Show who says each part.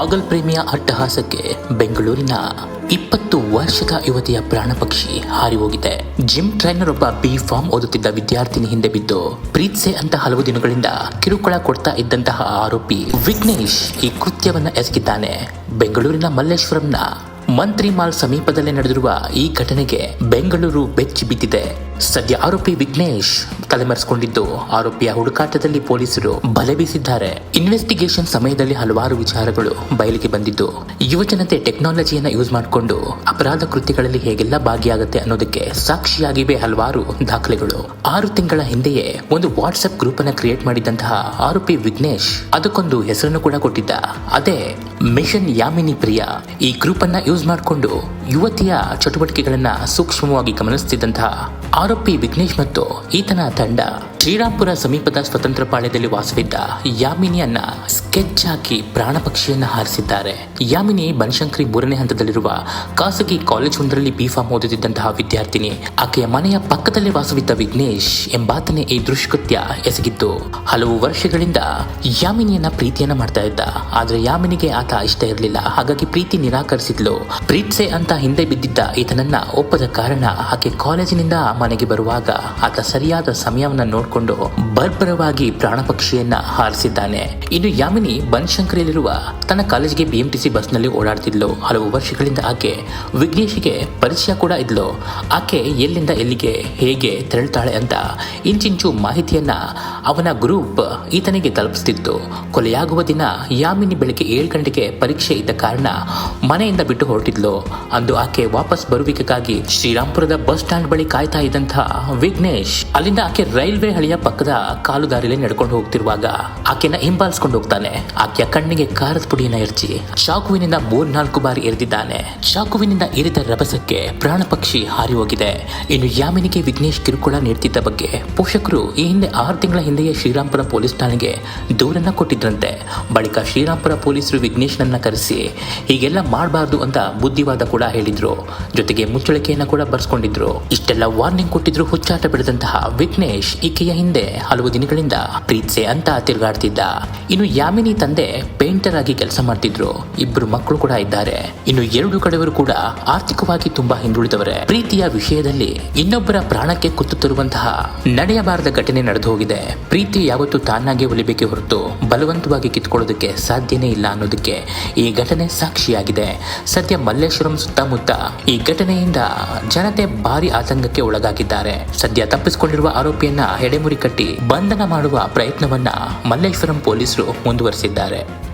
Speaker 1: ಪಾಗಲ್ ಪ್ರೇಮಿಯ ಅಟ್ಟಹಾಸಕ್ಕೆ ಬೆಂಗಳೂರಿನ ಇಪ್ಪತ್ತು ವರ್ಷದ ಯುವತಿಯ ಪ್ರಾಣ ಪಕ್ಷಿ ಹಾರಿ ಹೋಗಿದೆ. ಜಿಮ್ ಟ್ರೈನರ್ ಒಬ್ಬ ಬಿ ಫಾರ್ಮ್ ಓದುತ್ತಿದ್ದ ವಿದ್ಯಾರ್ಥಿನಿ ಹಿಂದೆ ಬಿದ್ದು ಪ್ರೀತ್ಸೆ ಅಂತ ಹಲವು ದಿನಗಳಿಂದ ಕಿರುಕುಳ ಕೊಡ್ತಾ ಇದ್ದಂತಹ ಆರೋಪಿ ವಿಘ್ನೇಶ್ ಈ ಕೃತ್ಯವನ್ನ ಎಸಗಿದ್ದಾನೆ. ಬೆಂಗಳೂರಿನ ಮಲ್ಲೇಶ್ವರಂನ ಮಂತ್ರಿ ಮಾಲ್ ಸಮೀಪದಲ್ಲೇ ನಡೆದಿರುವ ಈ ಘಟನೆಗೆ ಬೆಂಗಳೂರು ಬೆಚ್ಚಿ ಬಿದ್ದಿದೆ. ಸದ್ಯ ಆರೋಪಿ ವಿಘ್ನೇಶ್ ತಲೆಮರೆಸಿಕೊಂಡಿದ್ದು. ಆರೋಪಿಯ ಹುಡುಕಾಟದಲ್ಲಿ ಪೊಲೀಸರು ಬಲೆ ಬೀಸಿದ್ದಾರೆ. ಇನ್ವೆಸ್ಟಿಗೇಷನ್ ಸಮಯದಲ್ಲಿ ಹಲವಾರು ವಿಚಾರಗಳು ಬಯಲಿಗೆ ಬಂದಿದ್ದು. ಯುವಜನತೆ ಟೆಕ್ನಾಲಜಿಯನ್ನ ಯೂಸ್ ಮಾಡಿಕೊಂಡು ಅಪರಾಧ ಕೃತ್ಯಗಳಲ್ಲಿ ಹೇಗೆಲ್ಲ ಭಾಗಿಯಾಗುತ್ತೆ ಅನ್ನೋದಕ್ಕೆ ಸಾಕ್ಷಿಯಾಗಿವೆ ಹಲವಾರು ದಾಖಲೆಗಳು. ಆರು ತಿಂಗಳ ಹಿಂದೆಯೇ ಒಂದು ವಾಟ್ಸ್ಆಪ್ ಗ್ರೂಪ್ ಅನ್ನ ಕ್ರಿಯೇಟ್ ಮಾಡಿದಂತಹ ಆರೋಪಿ ವಿಘ್ನೇಶ್ ಅದಕ್ಕೊಂದು ಹೆಸರನ್ನು ಕೂಡ ಕೊಟ್ಟಿದ್ದ. ಅದೇ, ಮಿಷನ್ ಯಾಮಿನಿ ಪ್ರಿಯ ಈ ಗ್ರೂಪ್ ಅನ್ನ ಯೂಸ್ ಮಾಡಿಕೊಂಡು ಯುವತಿಯ ಚಟುವಟಿಕೆಗಳನ್ನ ಸೂಕ್ಷ್ಮವಾಗಿ ಗಮನಿಸುತ್ತಿದ್ದಂತಹ ಆರೋಪಿ ವಿಘ್ನೇಶ್ ಮತ್ತು ಈತನ ತಂಡ ಶ್ರೀರಾಂಪುರ ಸಮೀಪದ ಸ್ವತಂತ್ರ ಪಾಳ್ಯದಲ್ಲಿ ವಾಸವಿದ್ದ ಯಾಮಿನಿಯನ್ನ ಸ್ಕೆಚ್ ಹಾಕಿ ಪ್ರಾಣ ಪಕ್ಷಿಯನ್ನ ಹಾರಿಸಿದ್ದಾರೆ. ಯಾಮಿನಿ ಬನಶಂಕರಿ ಮೂರನೇ ಹಂತದಲ್ಲಿರುವ ಖಾಸಗಿ ಕಾಲೇಜ್ ಒಂದರಲ್ಲಿ ಬಿ ಫಾರ್ಮ್ ಓದುತ್ತಿದ್ದಂತಹ ವಿದ್ಯಾರ್ಥಿನಿ, ಆಕೆಯ ಮನೆಯ ಪಕ್ಕದಲ್ಲಿ ವಾಸವಿದ್ದ ವಿಘ್ನೇಶ್ ಎಂಬಾತನೇ ಈ ದುಷ್ಕೃತ್ಯ ಎಸಗಿದ್ದು, ಹಲವು ವರ್ಷಗಳಿಂದ ಯಾಮಿನಿಯನ್ನ ಪ್ರೀತಿಯನ್ನ ಮಾಡ್ತಾ ಇದ್ದ. ಆದ್ರೆ ಯಾಮಿನಿಗೆ ಆತ ಇಷ್ಟ ಇರಲಿಲ್ಲ. ಹಾಗಾಗಿ ಪ್ರೀತಿ ನಿರಾಕರಿಸಿದ್ಲು. ಪ್ರೀತ್ಸೆ ಅಂತ ಹಿಂದೆ ಬಿದ್ದಿದ್ದ ಈತನನ್ನ ಒಪ್ಪದ ಕಾರಣ ಆಕೆ ಕಾಲೇಜಿನಿಂದ ಮನೆಗೆ ಬರುವಾಗ ಆತ ಸರಿಯಾದ ಸಮಯವನ್ನ ಬರ್ಬರವಾಗಿ ಪ್ರಾಣ ಪಕ್ಷಿಯನ್ನ ಹಾರಿಸಿದ್ದಾನೆ. ಇನ್ನು ಯಾಮಿನಿ ಬನಶಂಕರಿಯಲ್ಲಿರುವ ತನ್ನ ಕಾಲೇಜಿಗೆ ಬಿಎಂಟಿಸಿ ಬಸ್ನಲ್ಲಿ ಓಡಾಡ್ತಿದ್ಲು. ಹಲವು ವರ್ಷಗಳಿಂದ ಆಕೆ ವಿಘ್ನೇಶ್ಗೆ ಪರಿಚಯ ಕೂಡ ಇದ್ಲು. ಆಕೆ ಎಲ್ಲಿಂದ ಎಲ್ಲಿಗೆ, ಹೇಗೆ ತೆರಳ್ತಾಳೆ ಅಂತ ಇಂಚಿಂಚು ಮಾಹಿತಿಯನ್ನ ಅವನ ಗ್ರೂಪ್ ಈತನಿಗೆ ತಲುಪಿಸ್ತಿತ್ತು. ಕೊಲೆಯಾಗುವ ದಿನ ಯಾಮಿನಿ ಬೆಳಗ್ಗೆ ಏಳು ಗಂಟೆಗೆ ಪರೀಕ್ಷೆ ಇದ್ದ ಕಾರಣ ಮನೆಯಿಂದ ಬಿಟ್ಟು ಹೊರಟಿದ್ಲು. ಅಂದು ಆಕೆ ವಾಪಸ್ ಬರುವಿಕೆಗಾಗಿ ಶ್ರೀರಾಮ್ಪುರದ ಬಸ್ ಸ್ಟ್ಯಾಂಡ್ ಬಳಿ ಕಾಯ್ತಾ ಇದ್ದಂತಹ ವಿಘ್ನೇಶ್, ಅಲ್ಲಿಂದ ಆಕೆ ರೈಲ್ವೆ ಹಳಿಯ ಪಕ್ಕದ ಕಾಲು ದಾರಿಲಿ ನಡ್ಕೊಂಡು ಹೋಗ್ತಿರುವಾಗ ಆಕೆನ ಹಿಂಬಾಲಿಸ್ಕೊಂಡು ಹೋಗ್ತಾನೆ. ಆಕೆಯ ಕಣ್ಣಿಗೆ ಕಾರದ ಪುಡಿಯನ್ನ ಎರಚಿ ಚಾಕುವಿನಿಂದ ಮೂರ್ನಾಲ್ಕು ಬಾರಿ ಎರೆದಿದ್ದಾನೆ. ಚಾಕುವಿನಿಂದ ಇರಿದ ರಭಸಕ್ಕೆ ಪ್ರಾಣ ಪಕ್ಷಿ ಹಾರಿ ಹೋಗಿದೆ. ಇನ್ನು ಯಾಮಿನಿಗೆ ವಿಘ್ನೇಶ್ ಕಿರುಕುಳ ನೀಡ್ತಿದ್ದ ಬಗ್ಗೆ ಪೋಷಕರು ಈ ಹಿಂದೆ ಆರು ತಿಂಗಳ ಹಿಂದೆಯೇ ಶ್ರೀರಾಮ್ಪುರ ಪೊಲೀಸ್ ಠಾಣೆಗೆ ದೂರನ್ನ ಕೊಟ್ಟಿದ್ರಂತೆ. ಬಳಿಕ ಶ್ರೀರಾಮ್ಪುರ ಪೊಲೀಸರು ವಿಘ್ನೇಶ್ನನ್ನ ಕರೆಸಿ ಹೀಗೆಲ್ಲ ಮಾಡಬಾರದು ಅಂತ ಬುದ್ಧಿವಾದ ಕೂಡ ಹೇಳಿದ್ರು. ಜೊತೆಗೆ ಮುಚ್ಚಳಿಕೆಯನ್ನ ಕೂಡ ಬರ್ಸ್ಕೊಂಡಿದ್ರು. ಇಷ್ಟೆಲ್ಲ ವಾರ್ನಿಂಗ್ ಕೊಟ್ಟಿದ್ರು ಹುಚ್ಚಾಟ ಬೆಳೆದಂತಹ ವಿಘ್ನೇಶ್ ಈಕೆಯ ಹಿಂದೆ ಹಲವು ದಿನಗಳಿಂದ ಪ್ರೀತ್ಸೆ ಅಂತ ತಿರುಗಾಡ್ತಿದ್ದ. ಇನ್ನು ಯಾಮಿನಿ ತಂದೆ ಪೇಂಟರ್ ಆಗಿ ಕೆಲಸ ಮಾಡ್ತಿದ್ರು. ಇಬ್ಬರು ಮಕ್ಕಳು ಕೂಡ ಇದ್ದಾರೆ. ಇನ್ನು ಎರಡು ಕಡೆಯವರು ಕೂಡ ಆರ್ಥಿಕವಾಗಿ ತುಂಬಾ ಹಿಂದುಳಿದವರೇ. ಪ್ರೀತಿಯ ವಿಷಯದಲ್ಲಿ ಇನ್ನೊಬ್ಬರ ಪ್ರಾಣಕ್ಕೆ ಕುತ್ತು ತರುವಂತಹ ನಡೆಯಬಾರದ ಘಟನೆ ನಡೆದು ಹೋಗಿದೆ ಪ್ರೀತಿ ಯಾವತ್ತೂ ತಾನಾಗೆ ಒಲಿಬೇಕೆ ಹೊರತು ಬಲವಂತವಾಗಿ ಕಿತ್ಕೊಳ್ಳೋದಕ್ಕೆ ಸಾಧ್ಯನೇ ಇಲ್ಲ ಅನ್ನೋದಕ್ಕೆ ಈ ಘಟನೆ ಸಾಕ್ಷಿಯಾಗಿದೆ. ಸದ್ಯ ಮಲ್ಲೇಶ್ವರಂ ಸುತ್ತಮುತ್ತ ಈ ಘಟನೆಯಿಂದ ಜನತೆ ಭಾರಿ ಆತಂಕಕ್ಕೆ ಒಳಗಾಗಿದ್ದಾರೆ. ಸದ್ಯ ತಪ್ಪಿಸಿಕೊಂಡಿರುವ ಆರೋಪಿಯನ್ನ ಹೆಡೆಮುರಿ ಕಟ್ಟಿ ಬಂಧನ ಮಾಡುವ ಪ್ರಯತ್ನವನ್ನ ಮಲ್ಲೇಶ್ವರಂ ಪೊಲೀಸರು ಮುಂದುವರೆಸಿದ್ದಾರೆ.